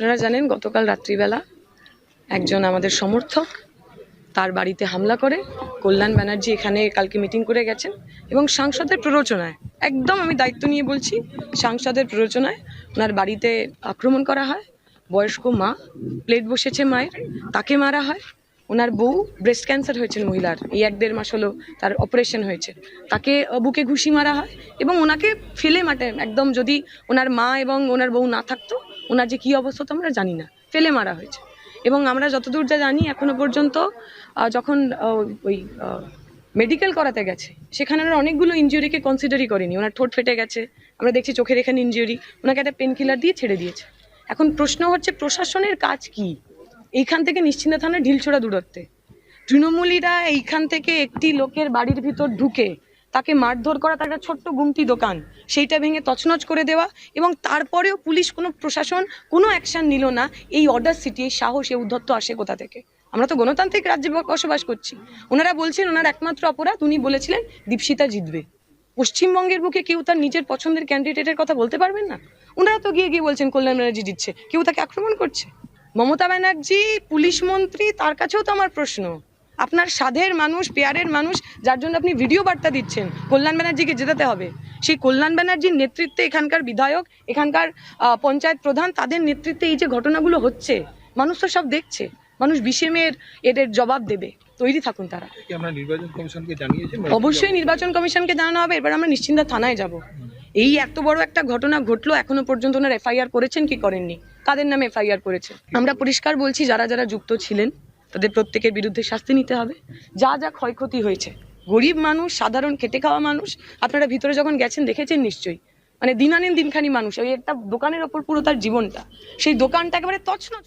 আপনারা জানেন, গতকাল রাত্রিবেলা একজন আমাদের সমর্থক তার বাড়িতে হামলা করে। কল্যাণ ব্যানার্জি এখানে কালকে মিটিং করে গেছেন এবং সাংসদের প্ররোচনায়, একদম আমি দায়িত্ব নিয়ে বলছি, সাংসদের প্ররোচনায় ওনার বাড়িতে আক্রমণ করা হয়। বয়স্ক মা, প্লেট বসেছে মায়ের, তাকে মারা হয়। ওনার বউ ব্রেস্ট ক্যান্সার হয়েছেন মহিলার, এই এক দেড় মাস হলো তার অপারেশন হয়েছে। তাকে বুকে ঘুষি মারা হয় এবং ওনাকে ফেলে মাঠে, একদম যদি ওনার মা এবং ওনার বউ না থাকতো ওনার যে কী অবস্থা তো আমরা জানি না। ফেলে মারা হয়েছে। এবং আমরা যতদূর যা জানি, এখনও পর্যন্ত যখন ওই মেডিকেল করাতে গেছে, সেখানে ওনার অনেকগুলো ইঞ্জুরিকে কনসিডারই করেনি। ওনার ঠোঁট ফেটে গেছে, আমরা দেখছি চোখের এখানে ইঞ্জুরি ওনাকে একটা পেন কিলার দিয়ে ছেড়ে দিয়েছে। এখন প্রশ্ন হচ্ছে, প্রশাসনের কাজ কি? এইখান থেকে নিশ্চিন্তা থানা ঢিলছোড়া দূরত্বে। তৃণমূলীরা এইখান থেকে একটি লোকের বাড়ির ভিতর ঢুকে তাকে মারধর করা তার একটা ছোট্ট গুমটি দোকান। সেইটা ভেঙে তছনছ করে দেওয়া এবং তারপরেও পুলিশ কোনো প্রশাসন কোনো অ্যাকশন নিল না। এই অর্ডার সিটি এই সাহস এই উদ্ধত্ত আসে কোথা থেকে? আমরা তো গণতান্ত্রিক রাজ্যে বসবাস করছি। ওনারা বলছেন ওনার একমাত্র অপরাধ, উনি বলেছিলেন দীপশিতা জিতবে। পশ্চিমবঙ্গের বুকে কেউ তার নিজের পছন্দের ক্যান্ডিডেটের কথা বলতে পারবেন না? ওনারা তো গিয়ে গিয়ে বলছেন কল্যাণ ব্যানার্জি জিতছে। কেউ তাকে আক্রমণ করছে? মমতা ব্যানার্জি, পুলিশ মন্ত্রী, তার কাছেও তো আমার প্রশ্ন। আপনার সাধের মানুষ পেয়ারের মানুষ যার জন্য আপনি ভিডিও বার্তা দিচ্ছেন কল্যাণ ব্যানার্জিকে জেতাতে হবে। সেই কল্যাণ ব্যানার্জির নেতৃত্বে এখানকার বিধায়ক এখানকার পঞ্চায়েত প্রধান তাদের নেতৃত্বে এই যে ঘটনাগুলো হচ্ছে মানুষ তো সব দেখছে। মানুষ বিশেমের এদের জবাব দেবে। তৈরি থাকুন তারা। অবশ্যই নির্বাচন কমিশনকে জানানো হবে। এবার আমরা নিশ্চিন্তা থানায় যাব। এই এত বড় একটা ঘটনা ঘটলো এখনও পর্যন্ত ওনারা এফআইআর করেছেন কি করেননি? কাদের নামে এফআইআর করেছে? আমরা পরিষ্কার বলছি যারা যারা যুক্ত ছিলেন তাদের প্রত্যেকের বিরুদ্ধে শাস্তি নিতে হবে। যা যা ক্ষয়ক্ষতি হয়েছে। গরিব মানুষ, সাধারণ খেটে খাওয়া মানুষ, আপনারা ভিতরে যখন গেছেন, দেখেছেন নিশ্চয়ই। মানে দিন আনেন দিনখানি মানুষ, ওই একটা দোকানের ওপর পুরো তার জীবনটা। সেই দোকানটা একেবারে তছনছ